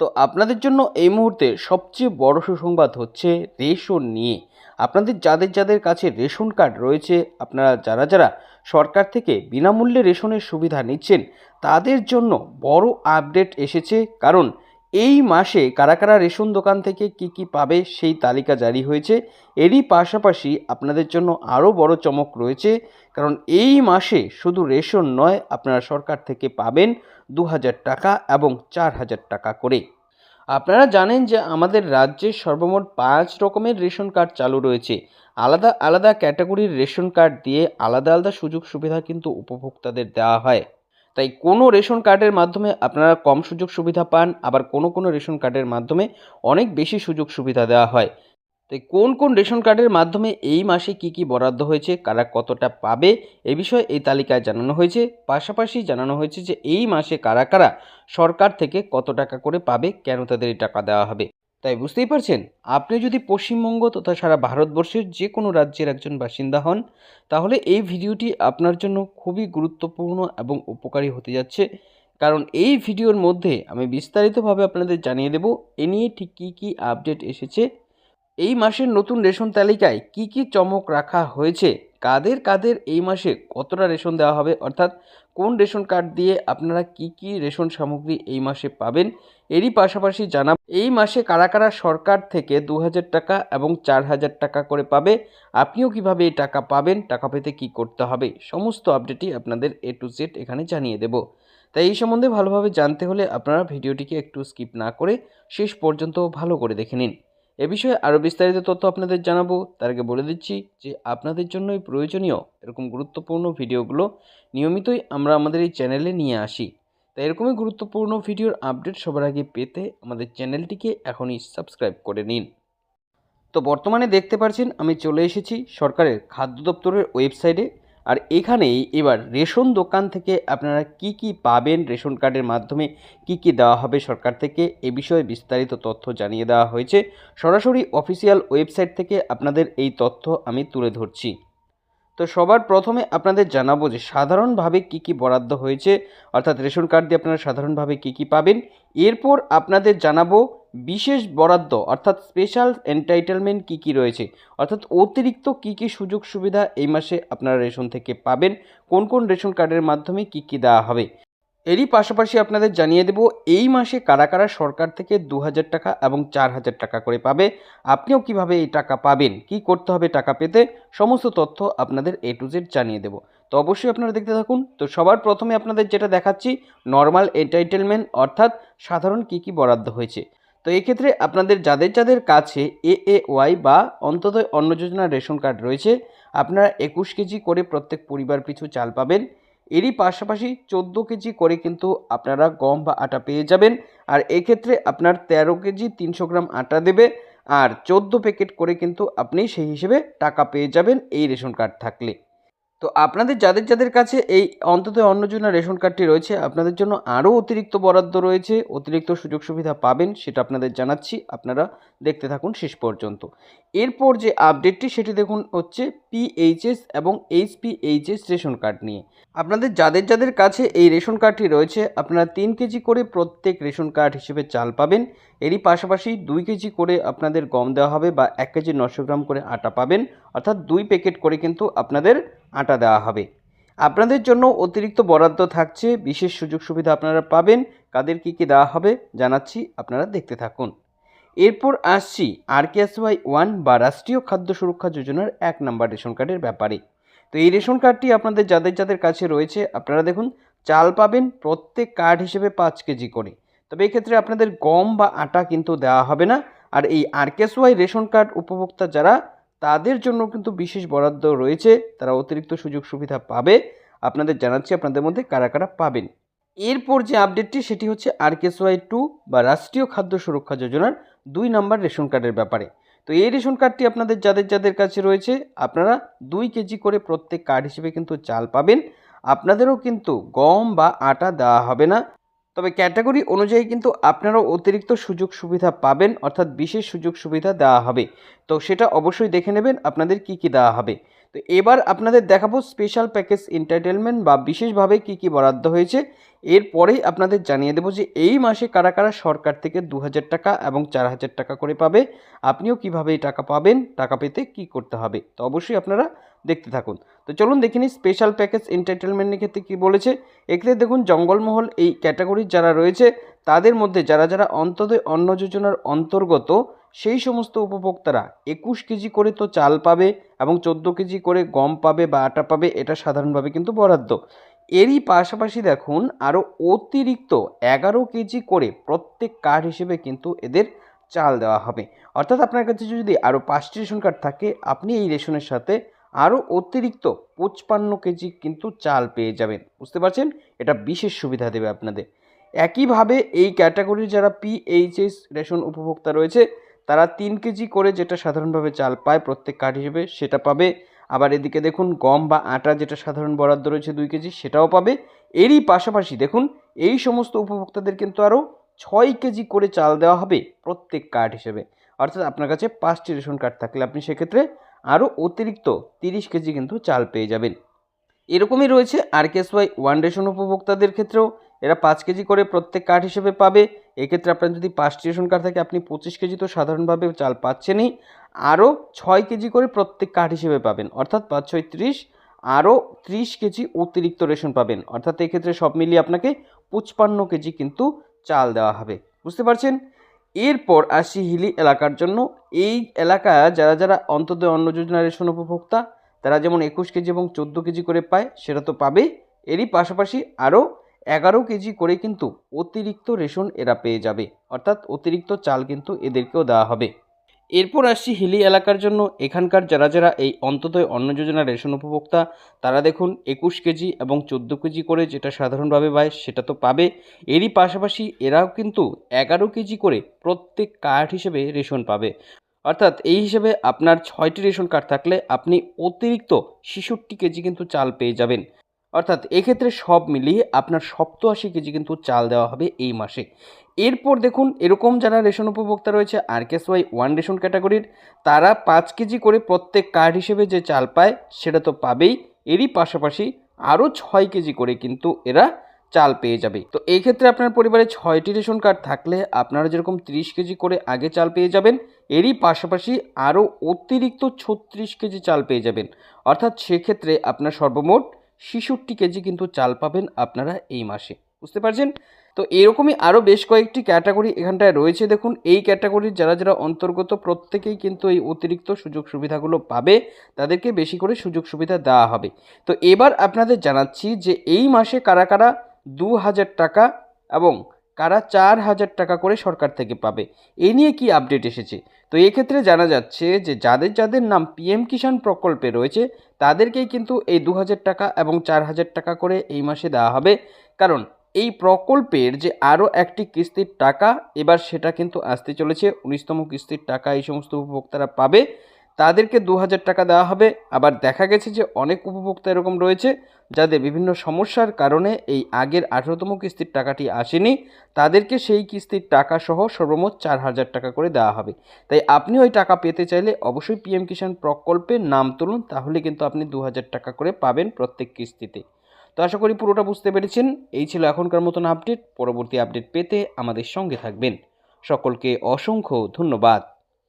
তো আপনাদের জন্য এই মুহূর্তে সবচেয়ে বড় সুসংবাদ হচ্ছে রেশন নিয়ে। আপনাদের যাদের যাদের কাছে রেশন কার্ড রয়েছে, আপনারা যারা যারা সরকার থেকে বিনামূল্যে রেশনের সুবিধা নিচ্ছেন, তাদের জন্য বড় আপডেট এসেছে। কারণ এই মাসে কারা কারা রেশন দোকান থেকে কি কি পাবে সেই তালিকা জারি হয়েছে। এরই পাশাপাশি আপনাদের জন্য আরও বড় চমক রয়েছে। কারণ এই মাসে শুধু রেশন নয়, আপনারা সরকার থেকে পাবেন দু হাজার টাকা এবং চার হাজার টাকা করে। আপনারা জানেন যে আমাদের রাজ্যে সর্বমোট পাঁচ রকমের রেশন কার্ড চালু রয়েছে। আলাদা আলাদা ক্যাটাগরির রেশন কার্ড দিয়ে আলাদা আলাদা সুযোগ সুবিধা কিন্তু উপভোক্তাদের দেওয়া হয়। তাই কোনো রেশন কার্ডের মাধ্যমে আপনারা কম সুযোগ সুবিধা পান, আবার কোনো কোনো রেশন কার্ডের মাধ্যমে অনেক বেশি সুযোগ সুবিধা দেওয়া হয়। তাই কোন কোন রেশন কার্ডের মাধ্যমে এই মাসে কি কি বরাদ্দ হয়েছে, কারা কতটা পাবে, এ বিষয়ে এই তালিকায় জানানো হয়েছে। পাশাপাশি জানানো হয়েছে যে এই মাসে কারা কারা সরকার থেকে কত টাকা করে পাবে, কেন তাদের এই টাকা দেওয়া হবে। তাই বুঝতেই পারছেন? আপনি যদি পশ্চিমবঙ্গ তথা সারা ভারতবর্ষের যে কোনো রাজ্যের একজন বাসিন্দা হন, তাহলে এই ভিডিওটি আপনার জন্য খুবই গুরুত্বপূর্ণ এবং উপকারী হতে যাচ্ছে। কারণ এই ভিডিওর মধ্যে আমি বিস্তারিতভাবে আপনাদের জানিয়ে দেব, এ নিয়ে ঠিক কী কী আপডেট এসেছে এই মাসের নতুন রেশন তালিকায় কি কি চমক রাখা হয়েছে? কাদের কাদের এই মাসে কতটা রেশন দেওয়া হবে? অর্থাৎ কোন রেশন কার্ড দিয়ে আপনারা কি কি রেশন সামগ্রী এই মাসে পাবেন? এরই পাশাপাশি জানাব, এই মাসে কারা কারা সরকার থেকে দু হাজার টাকা এবং চার হাজার টাকা করে পাবে? আপনিও কীভাবে এই টাকা পাবেন? টাকা পেতে কি করতে হবে? সমস্ত আপডেটই আপনাদের এ টু জেড এখানে জানিয়ে দেব। তাই এই সম্বন্ধে ভালোভাবে জানতে হলে আপনারা ভিডিওটিকে একটু স্কিপ না করে শেষ পর্যন্ত ভালো করে দেখে নিন। এ বিষয়ে আরও বিস্তারিত তথ্য আপনাদের জানাব। তার আগে বলে দিচ্ছি যে আপনাদের জন্যই প্রয়োজনীয় এরকম গুরুত্বপূর্ণ ভিডিওগুলো নিয়মিতই আমরা আমাদের এই চ্যানেলে নিয়ে আসি। তাই এরকমই গুরুত্বপূর্ণ ভিডিওর আপডেট সবার আগে পেতে আমাদের চ্যানেলটিকে এখনই সাবস্ক্রাইব করে নিন। তো বর্তমানে দেখতে পাচ্ছেন আমি চলে এসেছি সরকারের খাদ্য দপ্তরের ওয়েবসাইটে। আর এখানেই এবার রেশন দোকান থেকে আপনারা কি কি পাবেন রেশন কার্ডের মাধ্যমে, কি কি দেওয়া হবে সরকার থেকে, এ বিষয়ে বিস্তারিত তথ্য জানিয়ে দেওয়া হয়েছে। সরাসরি অফিসিয়াল ওয়েবসাইট থেকে আপনাদের এই তথ্য আমি তুলে ধরছি। তো সবার প্রথমে আপনাদের জানাব যে সাধারণভাবে কি কি বরাদ্দ হয়েছে, অর্থাৎ রেশন কার্ড দিয়ে আপনারা সাধারণভাবে কি কি পাবেন। এরপর আপনাদের জানাব বিশেষ বরাদ্দ, অর্থাৎ স্পেশাল এন্টাইটেলমেন্ট কি কি রয়েছে, অর্থাৎ অতিরিক্ত কি কি সুযোগ সুবিধা এই মাসে আপনারা রেশন থেকে পাবেন, কোন কোন রেশন কার্ডের মাধ্যমে কি কি দেওয়া হবে। এরই পাশাপাশি আপনাদের জানিয়ে দেব, এই মাসে কারা কারা সরকার থেকে দু হাজার টাকা এবং চার হাজার টাকা করে পাবে, আপনিও কীভাবে এই টাকা পাবেন, কি করতে হবে টাকা পেতে, সমস্ত তথ্য আপনাদের এ টু জেড জানিয়ে দেব। তো অবশ্যই আপনারা দেখতে থাকুন। তো সবার প্রথমে আপনাদের যেটা দেখাচ্ছি নর্মাল এন্টাইটেলমেন্ট অর্থাৎ সাধারণ কি কি বরাদ্দ হয়েছে। তো এক্ষেত্রে আপনাদের যাদের যাদের কাছে এ এ ওয়াই বা অন্তদয় অন্ন যোজনার রেশন কার্ড রয়েছে, আপনারা একুশ কেজি করে প্রত্যেক পরিবার পিছু চাল পাবেন। এরই পাশাপাশি চোদ্দ কেজি করে কিন্তু আপনারা গম বা আটা পেয়ে যাবেন। আর এক্ষেত্রে আপনার তেরো কেজি তিনশো গ্রাম আটা দেবে। আর চোদ্দ প্যাকেট করে কিন্তু আপনি সেই হিসেবে টাকা পেয়ে যাবেন এই রেশন কার্ড থাকলে। তো আপনাদের যাদের যাদের কাছে এই অন্তত অন্নজনা রেশন কার্ডটি রয়েছে, আপনাদের জন্য আরও অতিরিক্ত বরাদ্দ রয়েছে। অতিরিক্ত সুযোগ সুবিধা পাবেন, সেটা আপনাদের জানাচ্ছি। আপনারা দেখতে থাকুন শেষ পর্যন্ত। এরপর যে আপডেটটি, সেটি দেখুন হচ্ছে পিএইচএস এবং এইচপিএইচএস রেশন কার্ড নিয়ে। আপনাদের যাদের যাদের কাছে এই রেশন কার্ডটি রয়েছে, আপনারা তিন কেজি করে প্রত্যেক রেশন কার্ড হিসেবে চাল পাবেন। এরই পাশাপাশি দুই কেজি করে আপনাদের গম দেওয়া হবে বা এক কেজি নশো গ্রাম করে আটা পাবেন। অর্থাৎ দুই প্যাকেট করে কিন্তু আপনাদের আটা দেওয়া হবে। আপনাদের জন্য অতিরিক্ত বরাদ্দ থাকছে। বিশেষ সুযোগ সুবিধা আপনারা পাবেন। কাদের কী কী দেওয়া হবে জানাচ্ছি আপনারা দেখতে থাকুন। এরপর আসছি আর ওয়াই ওয়ান বা রাষ্ট্রীয় খাদ্য সুরক্ষা যোজনার এক নম্বর রেশন কার্ডের ব্যাপারে। তো এই রেশন কার্ডটি আপনাদের যাদের যাদের কাছে রয়েছে, আপনারা দেখুন, চাল পাবেন প্রত্যেক কার্ড হিসেবে পাঁচ কেজি করে। তবে এক্ষেত্রে আপনাদের গম বা আটা কিন্তু দেওয়া হবে না। আর এই আরকেএসওয়াই রেশন কার্ড উপভোক্তা যারা তাদের জন্য কিন্তু বিশেষ বরাদ্দ রয়েছে। তারা অতিরিক্ত সুযোগ সুবিধা পাবে। আপনাদের জানাচ্ছি আপনাদের মধ্যে কারা কারা পাবেন। এরপর যে আপডেটটি, সেটি হচ্ছে আরকেএসওয়াই টু বা রাষ্ট্রীয় খাদ্য সুরক্ষা যোজনার দুই নম্বর রেশন কার্ডের ব্যাপারে। তো এই রেশন কার্ডটি আপনাদের যাদের যাদের কাছে রয়েছে, আপনারা দুই কেজি করে প্রত্যেক কার্ড হিসেবে কিন্তু চাল পাবেন। আপনাদেরও কিন্তু গম বা আটা দেওয়া হবে না। তবে ক্যাটাগরি অনুযায়ী কিন্তু আপনারাও অতিরিক্ত সুযোগ সুবিধা পাবেন, অর্থাৎ বিশেষ সুযোগ সুবিধা দেওয়া হবে। তো সেটা অবশ্যই দেখে নেবেন আপনাদের কি কি দেওয়া হবে। তো এবার আপনাদের দেখাবো স্পেশাল প্যাকেজ এন্টারটেনমেন্ট বা বিশেষভাবে কি কি বরাদ্দ হয়েছে। এরপরেই আপনাদের জানিয়ে দেবো যে এই মাসে কারা কারা সরকার থেকে দু হাজার টাকা এবং চার হাজার টাকা করে পাবে, আপনিও কীভাবে টাকা পাবেন, টাকা পেতে কি করতে হবে। তো অবশ্যই আপনারা দেখতে থাকুন। তো চলুন দেখে নিই স্পেশাল প্যাকেজ এন্টারটেনমেন্টের ক্ষেত্রে কী বলেছে। এক্ষেত্রে দেখুন, জঙ্গলমহল এই ক্যাটাগরির যারা রয়েছে, তাদের মধ্যে যারা যারা অন্তদয় অন্ন যোজনার অন্তর্গত, সেই সমস্ত উপভোক্তারা একুশ কেজি করে তো চাল পাবে এবং চোদ্দ কেজি করে গম পাবে বা আটা পাবে, এটা সাধারণভাবে কিন্তু বরাদ্দ। এরই পাশাপাশি দেখুন আরও অতিরিক্ত এগারো কেজি করে প্রত্যেক কার্ড হিসেবে কিন্তু এদের চাল দেওয়া হবে। অর্থাৎ আপনার কাছে যদি আরও পাঁচটি রেশন কার্ড থাকে, আপনি এই রেশনের সাথে আরও অতিরিক্ত পঁচপান্ন কেজি কিন্তু চাল পেয়ে যাবেন। বুঝতে পারছেন? এটা বিশেষ সুবিধা দেবে আপনাদের। একইভাবে এই ক্যাটাগরির যারা পিএইচএস রেশন উপভোক্তা রয়েছে, তারা তিন কেজি করে যেটা সাধারণভাবে চাল পায় প্রত্যেক কার্ড হিসেবে সেটা পাবে। আবার এদিকে দেখুন, গম বা আটা যেটা সাধারণ বরাদ্দ রয়েছে দুই কেজি সেটাও পাবে। এরই পাশাপাশি দেখুন, এই সমস্ত উপভোক্তাদের কিন্তু আরও ছয় কেজি করে চাল দেওয়া হবে প্রত্যেক কার্ড হিসেবে। অর্থাৎ আপনার কাছে পাঁচটি রেশন কার্ড থাকলে আপনি সেক্ষেত্রে আরও অতিরিক্ত তিরিশ কেজি কিন্তু চাল পেয়ে যাবেন। এরকমই রয়েছে আর ওয়াই ওয়ান রেশন উপভোক্তাদের ক্ষেত্রেও। এরা পাঁচ কেজি করে প্রত্যেক কার্ড হিসেবে পাবে। এক্ষেত্রে আপনার যদি পাঁচটি রেশন কার্ড থাকে, আপনি পঁচিশ কেজি তো সাধারণভাবে চাল পাচ্ছেনই। আরও ছয় কেজি করে প্রত্যেক কার্ড হিসেবে পাবেন। অর্থাৎ পাঁচ, ছয়, ত্রিশ, আরও ত্রিশ কেজি অতিরিক্ত রেশন পাবেন। অর্থাৎ এক্ষেত্রে সব মিলিয়ে আপনাকে পঁচপান্ন কেজি কিন্তু চাল দেওয়া হবে। বুঝতে পারছেন? এরপর আসি হিলি এলাকার জন্য। এই এলাকা যারা যারা অন্তদয় অন্ন যোজনা রেশন উপভোক্তা, তারা যেমন একুশ কেজি এবং চোদ্দ কেজি করে পায়, সেটা তো পাবেই। এরই পাশাপাশি আরও এগারো কেজি করে কিন্তু অতিরিক্ত রেশন এরা পেয়ে যাবে। অর্থাৎ অতিরিক্ত চাল কিন্তু এদেরকেও দেওয়া হবে। এরপর আসছি হিলি এলাকার জন্য। এখানকার যারা যারা এই অন্তদয় অন্ন যোজনা রেশন উপভোক্তা, তারা দেখুন একুশ কেজি এবং চোদ্দ কেজি করে যেটা সাধারণভাবে পায় সেটা তো পাবে। এরই পাশাপাশি এরাও কিন্তু এগারো কেজি করে প্রত্যেক কার্ড হিসেবে রেশন পাবে। অর্থাৎ এই হিসেবে আপনার ছয়টি রেশন কার্ড থাকলে আপনি অতিরিক্ত ছেষট্টি কেজি কিন্তু চাল পেয়ে যাবেন। অর্থাৎ এক্ষেত্রে সব মিলিয়ে আপনার সপ্তআশি কেজি কিন্তু চাল দেওয়া হবে এই মাসে। এরপর দেখুন, এরকম যারা রেশন উপভোক্তা রয়েছে আর ওয়াই ওয়ান রেশন ক্যাটাগরির, তারা পাঁচ কেজি করে প্রত্যেক কার্ড হিসেবে যে চাল পায়, সেটা তো পাবেই। এরই পাশাপাশি আরও ছয় কেজি করে কিন্তু এরা চাল পেয়ে যাবে। তো এই ক্ষেত্রে আপনার পরিবারে ছয়টি রেশন কার্ড থাকলে আপনারা যেরকম তিরিশ কেজি করে আগে চাল পেয়ে যাবেন, এরই পাশাপাশি আরও অতিরিক্ত ছত্রিশ কেজি চাল পেয়ে যাবেন। অর্থাৎ সেক্ষেত্রে আপনার সর্বমোট ছেষট্টি কেজি কিন্তু চাল পাবেন আপনারা এই মাসে। বুঝতে পারছেন? তো এরকমই আরও বেশ কয়েকটি ক্যাটাগরি এখানটায় রয়েছে। দেখুন, এই ক্যাটাগরির যারা যারা অন্তর্গত প্রত্যেকেই কিন্তু এই অতিরিক্ত সুযোগ সুবিধাগুলো পাবে, তাদেরকে বেশি করে সুযোগ সুবিধা দেওয়া হবে। তো এবার আপনাদের জানাচ্ছি যে এই মাসে কারা কারা দু হাজার টাকা এবং কারা চার হাজার টাকা করে সরকার থেকে পাবে? এ নিয়ে কি আপডেট এসেছে? তো এক্ষেত্রে জানা যাচ্ছে যে যাদের যাদের নাম পিএম কিষাণ প্রকল্পে রয়েছে, তাদেরকেই কিন্তু এই দু হাজার টাকা এবং চার হাজার টাকা করে এই মাসে দেওয়া হবে। কারণ এই প্রকল্পের যে আরও একটি কিস্তির টাকা, এবার সেটা কিন্তু আসতে চলেছে। উনিশতম কিস্তির টাকা এই সমস্ত উপভোক্তারা পাবে। তাদেরকে দু হাজার টাকা দেওয়া হবে। আবার দেখা গেছে যে অনেক উপভোক্তা এরকম রয়েছে যাদের বিভিন্ন সমস্যার কারণে এই আগের আঠেরোতম কিস্তির টাকাটি আসেনি। তাদেরকে সেই কিস্তির টাকা সহ সর্বমোট চার হাজার টাকা করে দেওয়া হবে। তাই আপনি ওই টাকা পেতে চাইলে অবশ্যই পিএম কিষাণ প্রকল্পে নাম তুলুন, তাহলে কিন্তু আপনি দু হাজার টাকা করে পাবেন প্রত্যেক কিস্তিতে। তো আশা করি পুরোটা বুঝতে পেরেছেন। এই ছিল এখনকার মতন আপডেট। পরবর্তী আপডেট পেতে আমাদের সঙ্গে থাকবেন। সকলকে অসংখ্য ধন্যবাদ।